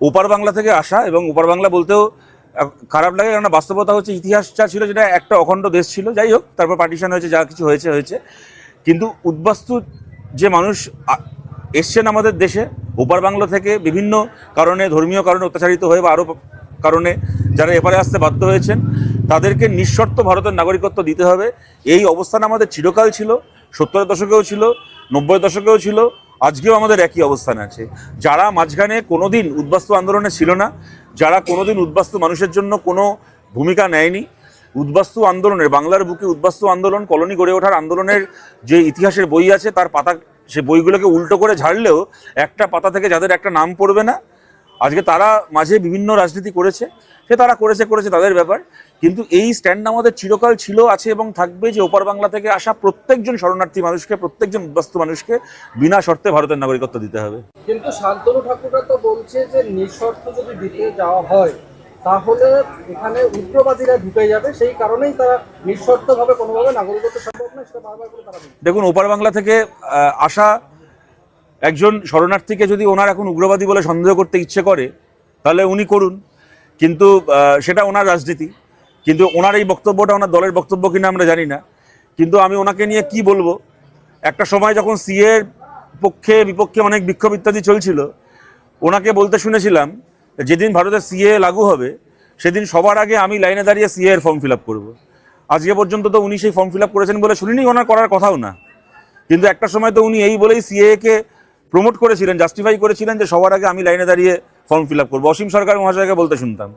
ওপার বাংলা থেকে আসা এবং ওপার বাংলা বলতেও খারাপ লাগে কেননা বাস্তবতা হচ্ছে ইতিহাস যা ছিল যেটা একটা অখণ্ড দেশ ছিল। যাই হোক, তারপর পার্টিশন হয়েছে, যা কিছু হয়েছে হয়েছে। কিন্তু উদ্বাস্তু যে মানুষ এসছেন আমাদের দেশে, ওপার বাংলা থেকে বিভিন্ন কারণে, ধর্মীয় কারণে অত্যাচারিত হয়ে বা আরও কারণে যারা এপারে আসতে বাধ্য হয়েছেন, তাদেরকে নিঃশর্ত ভারতের নাগরিকত্ব দিতে হবে। এই অবস্থান আমাদের চিরকাল ছিল, সত্তরের দশকেও ছিল নব্বই দশকেও ছিল আজকেও আমাদের একই অবস্থান আছে। যারা মাঝখানে কোনো দিন উদ্বাস্তু আন্দোলনে ছিল না, যারা কোনোদিন উদ্বাস্তু মানুষের জন্য কোনো ভূমিকা নেয়নি, উদ্বাস্তু আন্দোলনের বাংলার বুকে উদ্বাস্তু আন্দোলন, কলোনি গড়ে ওঠার আন্দোলনের যে ইতিহাসের বই আছে, তার পাতা, সে বইগুলোকে উল্টো করে ঝাড়লেও একটা পাতা থেকে যাদের একটা নাম পড়বে না আজকে তারা মাঝে বিভিন্ন রাজনীতি করেছে সে তারা করেছে করেছে তাদের ব্যাপার। কিন্তু এই স্ট্যান্ড আমাদের চিরকাল ছিল আছে এবং থাকবে যে ওপার বাংলা থেকে আসা প্রত্যেকজন শরণার্থী মানুষকে প্রত্যেকজন উদ্বাস্তু মানুষকে বিনা শর্তে ভারতের নাগরিকত্ব দিতে হবে। কিন্তু শান্তনু ঠাকুররা তো বলছে যে নিঃশর্ত যদি দিতে যাওয়া হয় তাহলে এখানে উগ্রবাদীরা ঢুকে যাবে। সেই কারণেই তারা নিঃশর্তভাবে কোনোভাবে নাগরিকত্ব সম্ভব না সেটা বারবার করে তারা দেখুন ওপার বাংলা থেকে আসা একজন শরণার্থীকে যদি ওনার এখন উগ্রবাদী বলে সন্দেহ করতে ইচ্ছে করে, তাহলে উনি করুন। কিন্তু সেটা ওনার রাজনীতি। কিন্তু ওনার এই বক্তব্যটা ওনার দলের বক্তব্য কিনা আমরা জানি না। কিন্তু আমি ওনাকে নিয়ে কি বলব? একটা সময় যখন সিএর পক্ষে, বিপক্ষে অনেক বিক্ষোভ ইত্যাদি চলছিল, ওনাকে বলতে শুনেছিলাম, যেদিন ভারতের সিএ লাগু হবে, সেদিন সবার আগে আমি লাইনে দাঁড়িয়ে সিএ এর ফর্ম ফিল আপ করব। আজকে পর্যন্ত তো উনি সেই ফর্ম ফিল আপ করেছেন বলে শুনিনি, ওনার করার কথাও না। কিন্তু একটা সময় তো উনি এই বলেই সিএ কে প্রমোট করেছিলেন জাস্টিফাই করেছিলেন যে সবার আগে আমি লাইনে দাঁড়িয়ে ফর্ম ফিল আপ করব। অসীম সরকার মহাশয়কে বলতে শুনতাম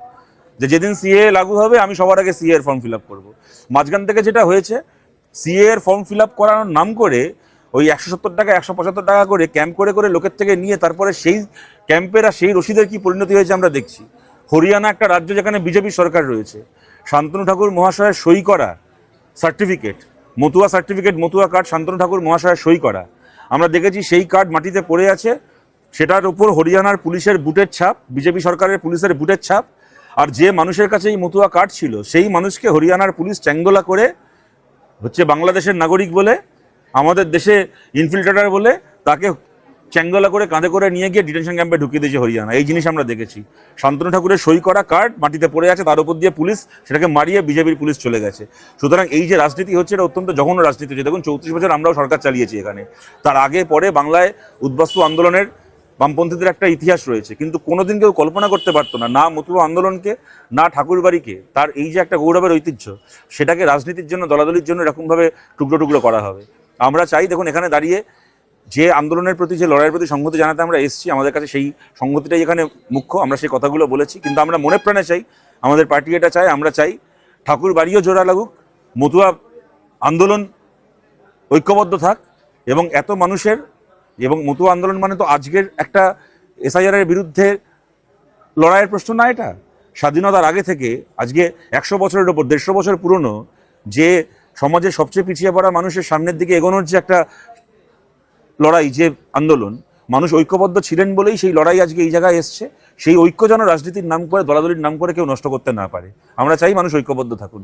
যে যেদিন সিএ লাগু হবে, আমি সবার আগে সিএ এর ফর্ম ফিল আপ করব। মাঝখান থেকে যেটা হয়েছে সিএ এর ফর্ম ফিল আপ করানোর নাম করে ওই একশো সত্তর টাকা, একশো পঁচাত্তর টাকা করে ক্যাম্প করে করে লোকের থেকে নিয়ে তারপরে সেই ক্যাম্পের আর সেই রশিদের কি পরিণতি হয়েছে আমরা দেখছি। হরিয়ানা একটা রাজ্য যেখানে বিজেপি সরকার রয়েছে। শান্তনু ঠাকুর মহাশয়ের সই করা certificate Matua certificate Matua card Shantanu Thakur মহাশয়ের সই করা। আমরা দেখেছি সেই কার্ড মাটিতে পড়ে আছে। সেটার উপর হরিয়ানার পুলিশের বুটের ছাপ, বিজেপি সরকারের পুলিশের বুটের ছাপ, আর যে মানুষের কাছে এই মতুয়া কার্ড ছিল, সেই মানুষকে হরিয়ানার পুলিশ চ্যাঙ্গোলা করে হচ্ছে বাংলাদেশের নাগরিক বলে, আমাদের দেশে ইনফিল্ট্রেটার বলে, তাকে চ্যাঙ্গলা করে কাঁধে করে নিয়ে গিয়ে ডিটেনশন ক্যাম্পে ঢুকিয়ে দিয়েছে হরিয়ানা। এই জিনিস আমরা দেখেছি। শান্তনু ঠাকুরের সই করা কার্ড মাটিতে পড়ে আছে, তার উপর দিয়ে পুলিশ সেটাকে মারিয়ে বিজেপির পুলিশ চলে গেছে। সুতরাং এই যে রাজনীতি হচ্ছে, এটা অত্যন্ত জঘন্য রাজনীতি হচ্ছে। দেখুন, চৌত্রিশ বছর আমরাও সরকার চালিয়েছি এখানে। তার আগে পরে বাংলায় উদ্বাস্তু আন্দোলনের বামপন্থীদের একটা ইতিহাস রয়েছে। কিন্তু কোনোদিন কেউ কল্পনা করতে পারতো না না মতুয়া আন্দোলনকে, না ঠাকুরবাড়িকে তার এই যে একটা গৌরবের ঐতিহ্য, সেটাকে রাজনীতির জন্য, দলাদলির জন্য এরকমভাবে টুকরো টুকরো করা হবে। আমরা চাই, দেখুন, এখানে দাঁড়িয়ে যে আন্দোলনের প্রতি, যে লড়াইয়ের প্রতি সংহতি জানাতে আমরা এসেছি, আমাদের কাছে সেই সংহতিটাই এখানে মুখ্য, আমরা সেই কথাগুলো বলেছি। কিন্তু আমরা মনে প্রাণে চাই, আমাদের পার্টি এটা চাই আমরা চাই ঠাকুর বাড়িও জোড়া লাগুক, মতুয়া আন্দোলন ঐক্যবদ্ধ থাক, এবং এত মানুষের, এবং মতুয়া আন্দোলন মানে তো আজকের একটা এসআইআর এর বিরুদ্ধে লড়াইয়ের প্রশ্ন না এটা? স্বাধীনতার আগে থেকে, আজকে একশো বছরের ওপর, দেড়শো বছর পুরনো, যে সমাজের সবচেয়ে পিছিয়ে পড়া মানুষের সামনের দিকে এগোনোর যে একটা লড়াই যে আন্দোলন, মানুষ ঐক্যবদ্ধ ছিলেন বলেই সেই লড়াই আজকে এই জায়গায় এসছে। সেই ঐক্য যেন রাজনীতির নাম করে, দলাদলির নাম করে কেউ নষ্ট করতে না পারে। আমরা চাই মানুষ ঐক্যবদ্ধ থাকুন।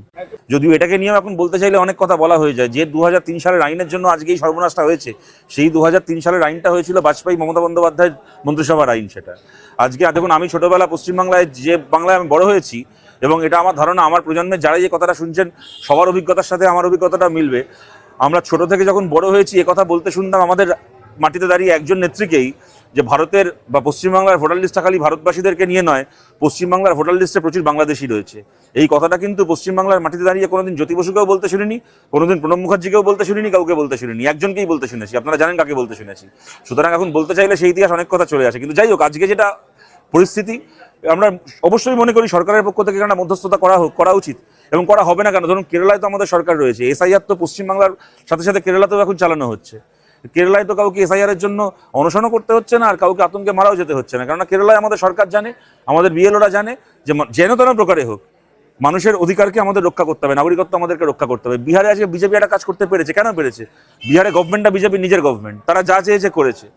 যদিও এটাকে নিয়ে এখন বলতে চাইলে অনেক কথা বলা হয়ে যায়। যে দু হাজার তিন সালের আইনের জন্য আজকে এই সর্বনাশটা হয়েছে, সেই দু হাজার তিন সালের আইনটা হয়েছিল বাজপেয়ী মমতা বন্দ্যোপাধ্যায়ের মন্ত্রিসভার আইন সেটা। আজকে দেখুন, আমি ছোটবেলা পশ্চিমবাংলায় যে বাংলায় আমি বড় হয়েছি এবং এটা আমার ধারণা, আমার প্রজন্মের যারা যে কথাটা শুনছেন, সবার অভিজ্ঞতার সাথে আমার অভিজ্ঞতাটা মিলবে। আমরা ছোট থেকে যখন বড় হয়েছি কথা বলতে শুনতাম আমাদের মাটিতে দাঁড়িয়ে একজন নেত্রীকেই যে ভারতের বা পশ্চিমবাংলার ভোটার লিস্টটা খালি ভারতবাসীদেরকে নিয়ে নয়, পশ্চিমবাংলার ভোটার লিস্টে প্রচুর বাংলাদেশি রয়েছে। এই কথাটা কিন্তু পশ্চিমবাংলার মাটিতে দাঁড়িয়ে কোনোদিন জ্যোতি বসুকেও বলতে শুনিনি, কোনোদিন প্রণব মুখার্জিকেও বলতে শুনিনি, কাউকে বলতে শুনিনি, একজনকেই বলতে শুনেছি। আপনারা জানেন কাকে বলতে শুনেছি। সুতরাং এখন বলতে চাইলে সেই ইতিহাস অনেক কথা চলে আসে। কিন্তু যাই হোক, আজকে যেটা পরিস্থিতি, আমরা অবশ্যই মনে করি সরকারের পক্ষ থেকে একটা মধ্যস্থতা করা হোক, করা উচিত। এবং করা হবে না কেন? ধরুন কেরালায় তো আমাদের সরকার রয়েছে। এসআইআর তো পশ্চিমবাংলার সাথে সাথে কেরালাতেও এখন চালানো হচ্ছে। কেরালায় তো কাউকে এসআইআর এর জন্য অনশনও করতে হচ্ছে না, আর কাউকে আতঙ্কে মারাও যেতে হচ্ছে না। কেননা কেরালায় আমাদের সরকার জানে, আমাদের বিএলওরা জানে যে যেন তেন প্রকারে হোক, মানুষের অধিকারকে আমাদের রক্ষা করতে হবে, নাগরিকত্ব আমাদেরকে রক্ষা করতে হবে। বিহারে আজকে বিজেপি একটা কাজ করতে পেরেছে। কেন পেরেছে? বিহারে গভর্নমেন্টটা বিজেপি নিজের গভর্নমেন্ট তারা যা চেয়েছে করেছে।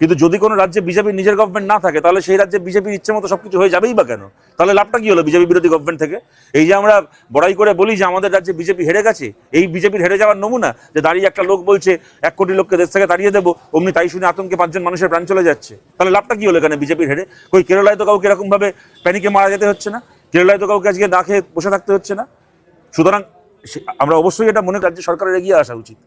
কিন্তু যদি কোনো রাজ্যে বিজেপির নিজের গভর্নমেন্ট না থাকে, তাহলে সেই রাজ্যে বিজেপির ইচ্ছে মতো সবকিছু হয়ে যাবেই বা কেন? তাহলে লাভটা কি হলো বিজেপি বিরোধী গভর্নমেন্ট থেকে? এই যে আমরা বড়াই করে বলি যে আমাদের রাজ্যে বিজেপি হেরে গেছে, এই বিজেপির হেরে যাওয়ার নমুনা যে দাঁড়িয়ে একটা লোক বলছে, এক কোটি লোককে দেশ থেকে দাঁড়িয়ে দেবো, অমনি তাই শুনে আতঙ্কে পাঁচজন মানুষের প্রাণ চলে যাচ্ছে। তাহলে লাভটা কি হলো এখানে বিজেপির হেরে? কই কেরলায় তো কাউকে এরকম ভাবে প্যানিকে মারা যেতে হচ্ছে না? কেরলায় তো কাউকে আজকে না খেয়ে বসে থাকতে হচ্ছে না? সুতরাং আমরা অবশ্যই এটা মনে রাজ্য সরকারের এগিয়ে আসা উচিত।